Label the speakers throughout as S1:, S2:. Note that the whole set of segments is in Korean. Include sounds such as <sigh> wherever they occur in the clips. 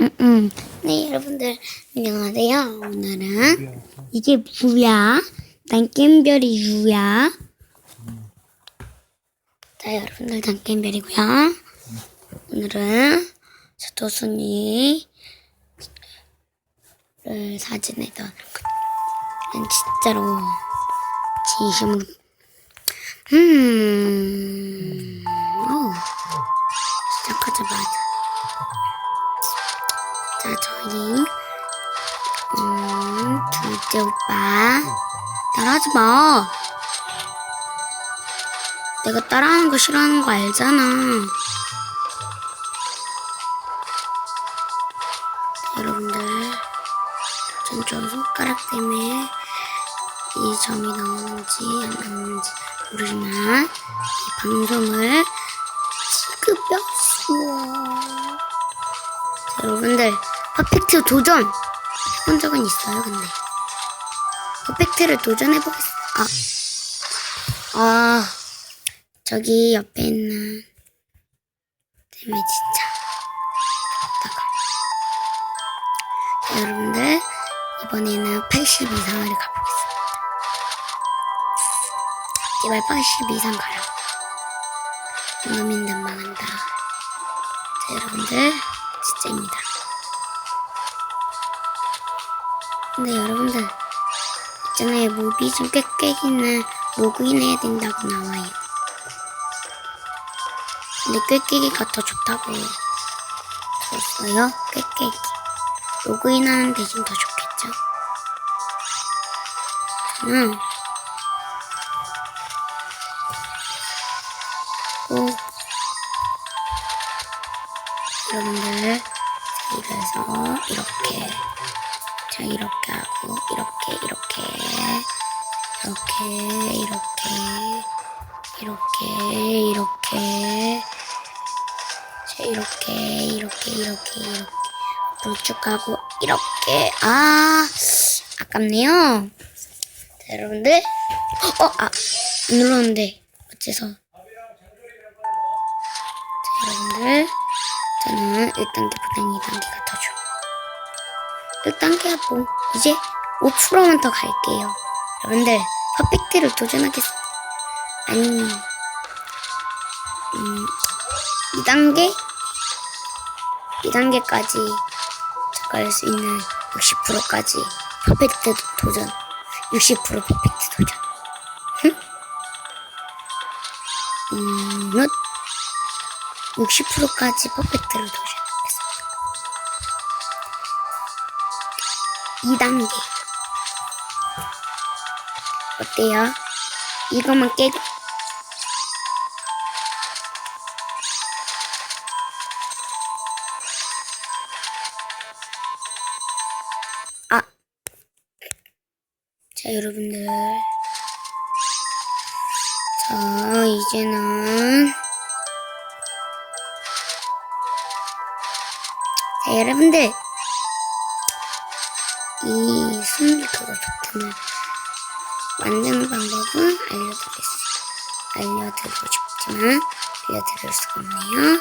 S1: 음, 음. 네, 여러분들, 안녕하세요. 오늘은 이게 뭐야? 난 게임별이 유야. 자, 여러분들, 난 게임별이고요. 오늘은 저 도순이를 사진에다 난 진짜로 진심으로 음, 오, 시작하자마자 자, 저희, 음, 둘째 오빠. 따라하지 마. 내가 따라하는 거 싫어하는 거 알잖아. 여러분들, 전저 손가락 때문에 이 점이 나오는지 안 나오는지 모르지만, 이 방송을 지급했어. 자, 여러분들 퍼펙트 도전. 해본 적은 있어요 근데. 퍼펙트를 도전해보겠습니다. 아, 아. 저기 옆에 있는 때문에 진짜 자, 여러분들 이번에는 80 이상을 가보겠습니다. 제발 80 이상 가요 이놈인 듯 망한다. 자 여러분들 진짜입니다. 근데 여러분들 있잖아요 무비 좀 꾀깨기는 로그인 해야 된다고 나와요. 근데 꾀깨기가 더 좋다고 들었어요. 꾀깨기 로그인 하는 대신 더 좋겠죠. 저는 꼭 여러분들 가고 이렇게 아 아깝네요 자 여러분들 어아 눌렀는데 어째서 자 여러분들 저는 1단계보다 2단계가 더 좋아. 1단계 하고 이제 5%만 더 갈게요. 여러분들 퍼펙트를 도전하겠습니다. 아니면 음, 2단계? 2단계까지 갈 수 있는 60%까지 퍼펙트 도전. 60% 퍼펙트 도전. 흠? 음, 몇? 60%까지 퍼펙트를 도전하겠습니다. 2단계. 어때요? 이것만 깨 여러분들. 자, 이제는. 자, 여러분들. 이 숨기 그거 버튼을 만드는 방법은 알려드리겠습니다. 알려드리고 싶지만 알려드릴 수가 없네요.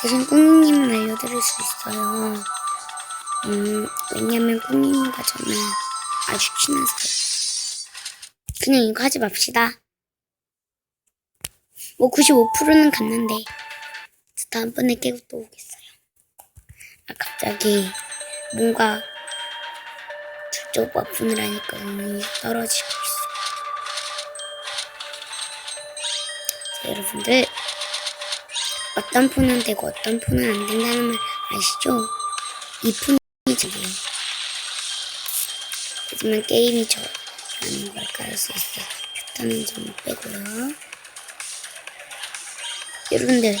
S1: 대신 꿍님은 알려드릴 수 있어요. 음, 왜냐면 꿍님과 저는 아주 친한 사이. 그냥 이거 하지 맙시다. 뭐 95%는 갔는데 저 다음번에 깨고 또 오겠어요. 아 갑자기 뭔가 저쪽 버튼을 하니까 운이 떨어지고 있어. 자, 여러분들 어떤 폰은 되고 어떤 폰은 안 된다는 말 아시죠? 이 폰이 저게요. 하지만 게임이 저라는 걸깔수 있어요. 좋다는 점 빼고요. 여러분들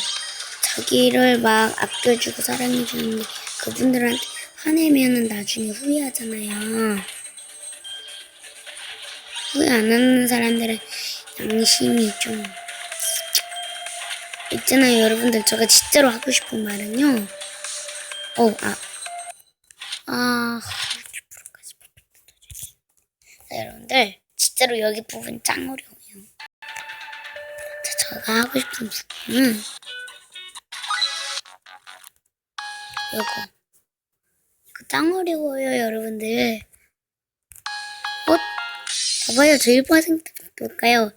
S1: 자기를 막 아껴주고 사랑해주는데 그분들한테 화내면은 나중에 후회하잖아요. 후회 안 하는 사람들은 양심이 좀 있잖아요, 여러분들. 제가 진짜로 하고 싶은 말은요. 어, 아, 아, 60%까지 자, 여러분들 진짜로 여기 부분 짱 어려워요. 자, 제가 하고 싶은 부분은 요거. 이거 짱 어려워요, 여러분들. 어? 봐봐요, 저 1% 볼까요?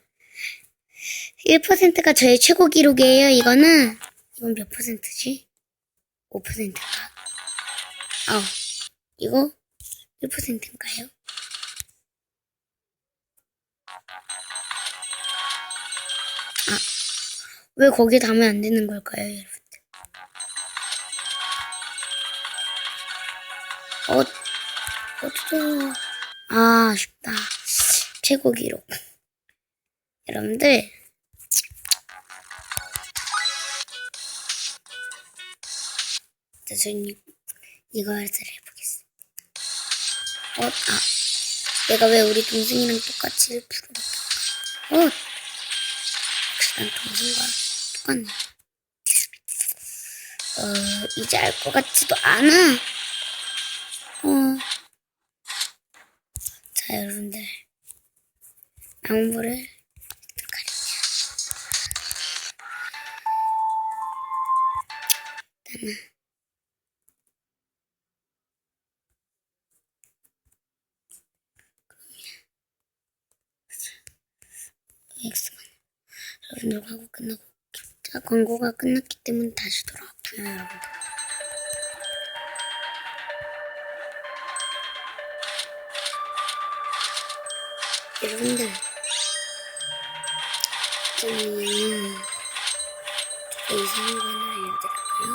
S1: 1%가 저의 최고 기록이에요, 이거는. 이건 몇 퍼센트지? 5%인가? 아, 이거 1%인가요? 왜 거기 닿으면 안 되는 걸까요, 여러분들? 어, 어쩌, 아, 아쉽다. 최고 기록. 여러분들, 자, 저는 이것을 해보겠습니다. 어, 아, 내가 왜 우리 동생이랑 똑같이 부르는 어, 역시 난 동생과 똑같네. 어, 이제 알 것 같지도 않아. 어. 자, 여러분들. 일단 가릴게요. 일단은. X만. 여러분들 광고 끝나고. 자, 광고가 끝났기 때문에 다시 돌아왔고요, 여러분들. 여러분들 저는 제가 이상한 거 하나 알려드릴까요?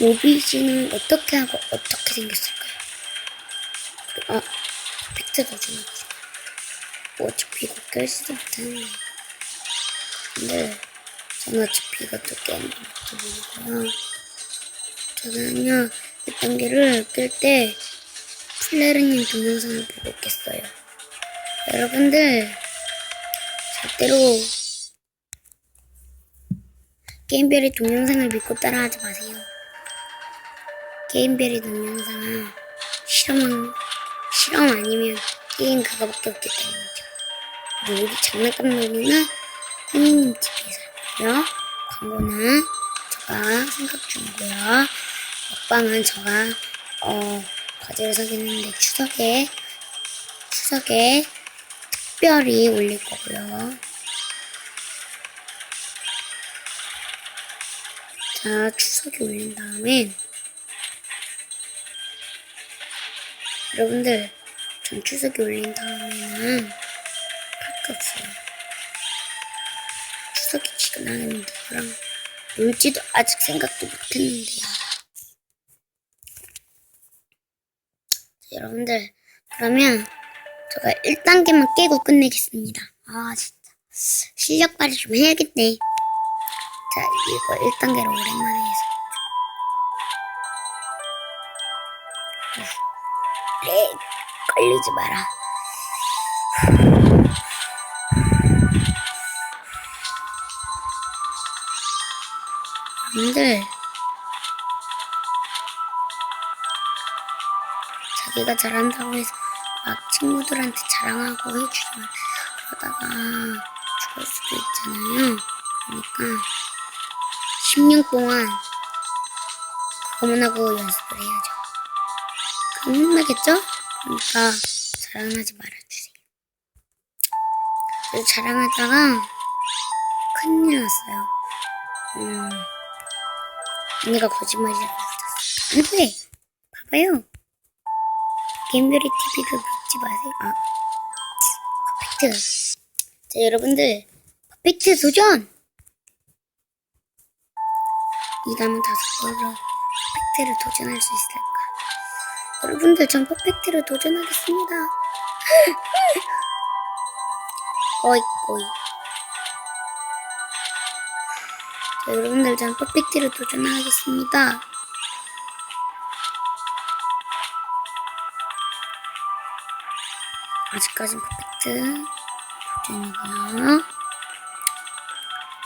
S1: 모비지는 어떻게 하고 어떻게 생겼을까요? 아, 팩트가 좀뭐 어차피 이거 깰지도 못하는데 근데 저는 어차피 것도 모르고요 저는요 1단계를 깰때 플레르님 동영상을 보고 있겠어요. 여러분들 절대로 게임별의 동영상을 믿고 따라하지 마세요. 게임별의 동영상은 실험 실험 아니면 게임 그거밖에 없기 때문이죠. 우리 장난감 놀이는 선생님 TV에서 고요. 광고는 제가 생각 중이고요. 먹방은 제가 어 과제를 사귀는데 추석에 추석에 특별히 올릴 거고요. 자, 추석에 올린 다음엔 여러분들 전 추석에 올린 다음에는 할게 없어요. 추석에 지나면 누구랑 놀지도 아직 생각도 못했는데요. 여러분들 그러면 제가 1단계만 깨고 끝내겠습니다. 아 진짜 실력 발휘 좀 해야겠네. 자 이거 1단계로 오랜만에 해서 네 걸리지 마라. 여러분들 자기가 잘한다고 해서 막 친구들한테 자랑하고 해주지만 그러다가 죽을 수도 있잖아요. 그러니까 10년 동안 그거만 하고 연습을 해야죠. 그럼 혼나겠죠? 그러니까 자랑하지 말아주세요. 자랑하다가 큰일 났어요. 음, 언니가 거짓말이라고 했었어. 안 돼! 봐봐요. 게임별이 TV를 믿지 마세요. 아, 퍼펙트. 자, 여러분들, 퍼펙트 도전! 이 남은 다섯 번으로 퍼펙트를 도전할 수 있을까? 여러분들, 전 퍼펙트를 도전하겠습니다. <laughs> 꼬이, 꼬이. 자, 여러분들, 전 퍼펙트를 도전하겠습니다. 아직까진 퍼펙트.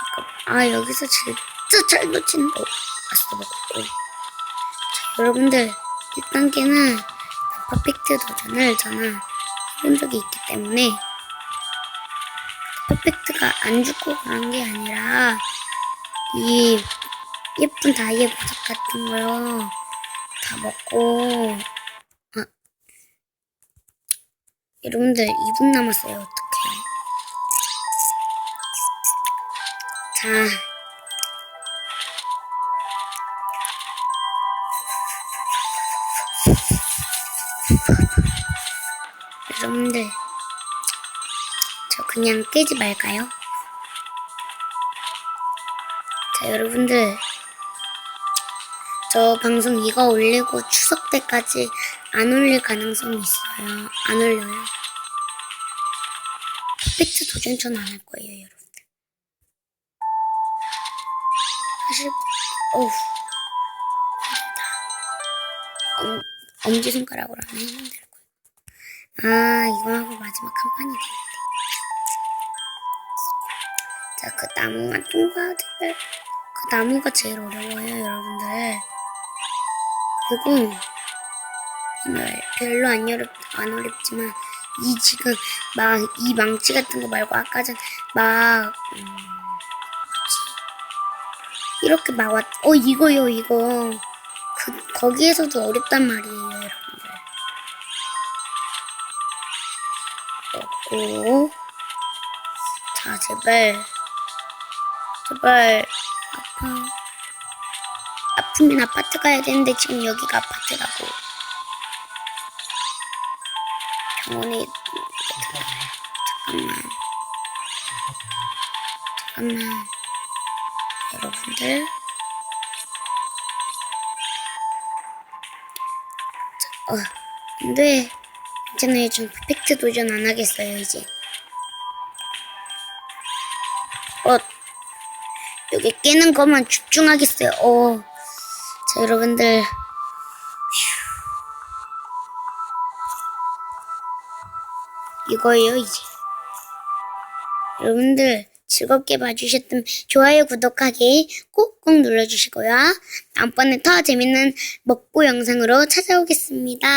S1: 아까- 아 여기서 진짜 잘 놓치는 거 아싸 먹었고 자, 여러분들 1단계는 퍼펙트 도전을 저는 해본 적이 있기 때문에 퍼펙트가 안 죽고 그런 게 아니라 이 예쁜 다이아 보석 같은 거요. 다 먹고, 아. 여러분들 2분 남았어요. 어떡해. 자. 여러분들, 저 그냥 깨지 말까요? 자, 여러분들. 저 방송 이거 올리고 추석 때까지 안 올릴 가능성이 있어요. 안 올려요. 퍼펙트 도전 전 안 할 거예요, 여러분들. 사실, 어우. 힘들다. 엄, 엄지손가락으로 하면 힘들 거예요. 아, 이거 하고 마지막 한 판이 되는데. 자, 그 나무만 통과하길. 그 나무가 제일 어려워요, 여러분들. 그리고 오늘 별로 안 어렵 안 어렵지만 이 지금 막 이 망치 같은 거 말고 아까 전막 음, 이렇게 막 왔. 어 이거요 이거 그 거기에서도 어렵단 말이에요, 여러분들. 없고 자 제발 제발 아프면 아파트 가야 되는데 지금 여기가 아파트라고. 병원에 잠깐만. 잠깐만. 여러분들. 자, 어, 근데 괜찮아요. 좀 퍼펙트 도전 안 하겠어요, 이제. 여기 깨는 것만 집중하겠어요. 어. 자, 여러분들. 휴. 이거예요, 이제. 여러분들, 즐겁게 봐주셨던 좋아요, 구독하기 꼭꼭 눌러주시고요. 다음번에 더 재밌는 먹보 영상으로 찾아오겠습니다.